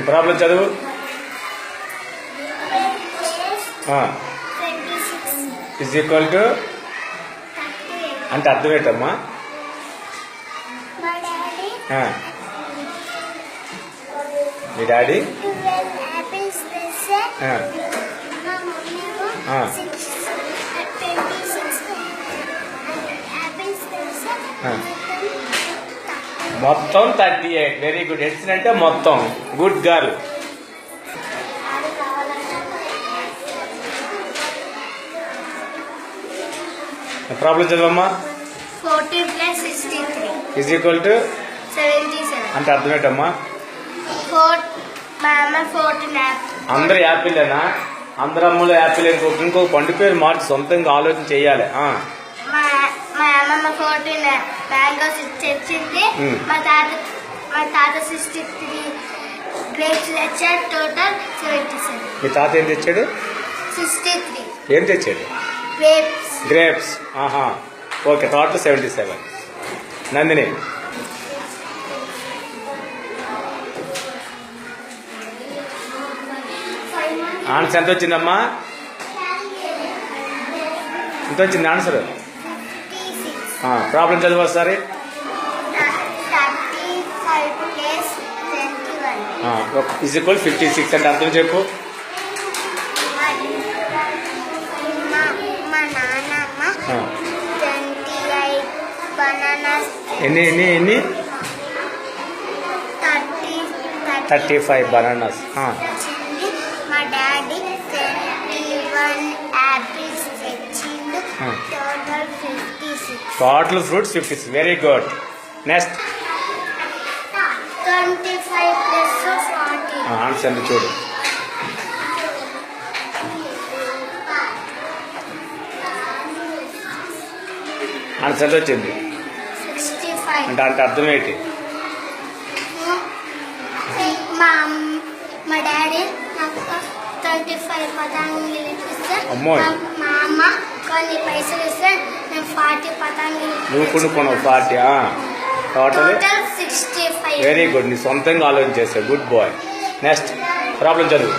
Problem చదువు? Is equal to అంటే అర్థం ఏంటమ్మా మీ డాడీ? యాపిల్స్ మొత్తం thirty eight. Very good addition అంటే మొత్తం. గుడ్ గర్ల్ ప్రాబ్లం చదవమ్మా. ఇజ్ ఈక్వల్ టు అంటే అర్థం ఏంటమ్మా ఫోర్ మా అమ్మ ఫోర్టీన్ యాపిల్ అందరు యాపిల్లేనా అందరు అమ్మలు యాపిల్ ఇంకొక ఇంకొక పండు పేరు మార్చి సొంతంగా ఆలోచన చేయాలి. ఫోర్టీన్ మ్యాంగోస్ తెచ్చింది. మా తాత మా తాత సిక్స్టీ త్రీ గ్రేప్స్ తెచ్చాడు టోటల్ సెవెంటీ సెవెన్. మీ తాత ఏం తెచ్చాడు? Sixty three. ఏం తెచ్చాడు? గ్రేప్స్. గ్రేప్స్. ఆహా. Okay total seventy seven. Nandini. Answer ఎంత వచ్చిందమ్మా? ఎంత వచ్చింది ఆన్సర్? సిక్స్ ప్రాబ్లం చదువు ఒకసారి. ఇజ్ ఈక్వల్ ఫిఫ్టీ సిక్స్ అంటే అర్థం చెప్పు. ఎన్ని ఎన్ని ఎన్ని? Thirty five bananas. తెచ్చింది మా daddy total fruits fifty very good next answer చూడు. ఆన్సర్ వచ్చింది. అంటే అంటే అర్థం ఏంటి? మా డాడీ నాకు ఫైవ్ మా అమ్మ కొన్ని పైసలు ఇస్తే నేను ఫార్టీ పతంగులు నువ్వు కొనుక్కున్నావు forty total total sixty five very good నీ సొంతంగా ఆలోచన చేసావు గుడ్ బాయ్ నెక్స్ట్ ప్రాబ్లం చదువు.